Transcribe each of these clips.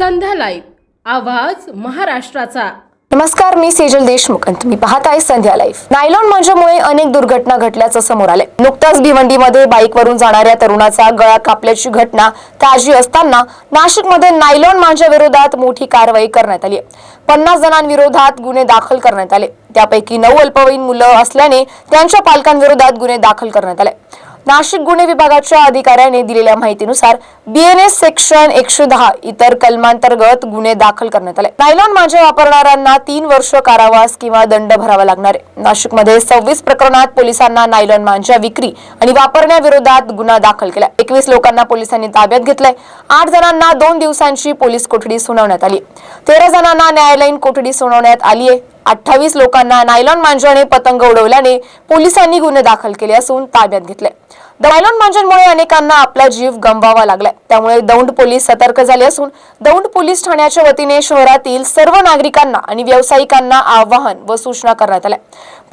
Live. आवाज महाराष्ट्राचा. नमस्कार मी सेजल देशमुख आणि तुम्ही पाहताय संध्या लाईफ नायलॉन मंजमुळे अनेक दुर्घटना घडल्याचं समोर आले नुकताच भिवंडीमध्ये बाईकवरून जाणाऱ्या तरुणाचा गळा कापल्याची घटना ताजी असताना नाशिकमध्ये नायलॉन मांजा विरोधात मोठी कारवाई करण्यात आली आहे. पन्नास जणांविरोधात गुन्हे दाखल करण्यात आले. त्यापैकी नऊ अल्पवयीन मुलं असल्याने त्यांच्या पालकांविरोधात गुन्हे दाखल करण्यात आले. नाशिक गुन्हे विभागाच्या अधिकाऱ्याने दिलेल्या माहितीनुसार बीएनएस सेक्शन एकशे दहा इतर कलमांतर्गत गुन्हे दाखल करण्यात आले. नायलॉन माझ्या वापरणाऱ्यांना तीन वर्ष कारावास किंवा दंड भरावा लागणार आहे. नाशिकमध्ये सव्वीस प्रकरणात पोलिसांना नायलॉन मांजा विक्री आणि वापरण्याविरोधात गुन्हा दाखल केला. एकवीस लोकांना पोलिसांनी ताब्यात घेतलंय. आठ जणांना दोन दिवसांची पोलीस कोठडी सुनावण्यात आली तेरा जणांना न्यायालयीन कोठडी सुनावण्यात आली आहे. अठ्ठावीस लोकांना नायलॉन मांजाने पतंग उडवल्याने पोलिसांनी गुन्हे दाखल केले असून ताब्यात घेतले. नायलॉन मांजांमुळे अनेकांना आपला जीव गमवावा लागलाय. त्यामुळे दौंड पोलीस सतर्क झाले असून दौंड पोलीस ठाण्याच्या वतीने शहरातील सर्व नागरिकांना आणि व्यावसायिकांना आवाहन व सूचना करण्यात आल्या.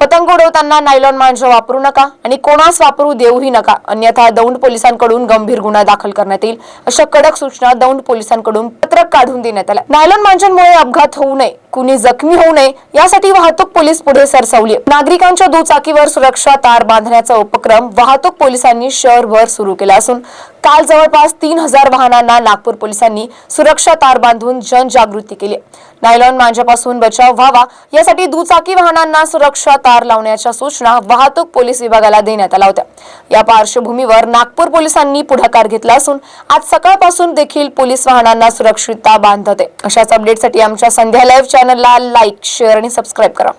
पतंग उडवताना नायलॉन मांजा वापरू नका आणि कोणास वापरू देऊही नका. अन्यथा दौंड पोलिसांकडून गंभीर गुन्हा दाखल करण्यात येईल. अशा कडक सूचना दौंड पोलिसांकडून पत्रक काढून देण्यात आल्या. नायलॉन मांजांमुळे अपघात होऊ नये. कुणी जखमी होऊ नये यासाठी वाहतूक पोलीस पुढे सरसावली. नागरिकांच्या दुचाकीवर सुरक्षा तार बांधण्याचा उपक्रम वाहतूक पोलिसांनी शहरभर सुरू केला असून काल जवळपास तीन हजार वाहनांना नागपूर पोलिसांनी सुरक्षा तार बांधून जनजागृती केली. नायलॉन मांजापासून बचाव व्हावा यासाठी दुचाकी वाहनांना सुरक्षा तार लावण्याच्या सूचना वाहतूक पोलीस विभागाला देण्यात आल्या होत्या. या पार्श्वभूमीवर नागपूर पोलिसांनी पुढाकार घेतला असून आज सकाळपासून देखील पोलीस वाहनांना सुरक्षितता बांधते. अशाच अपडेटसाठी आमच्या संध्या लाईव्ह चॅनलला लाईक शेअर आणि सबस्क्राईब करा.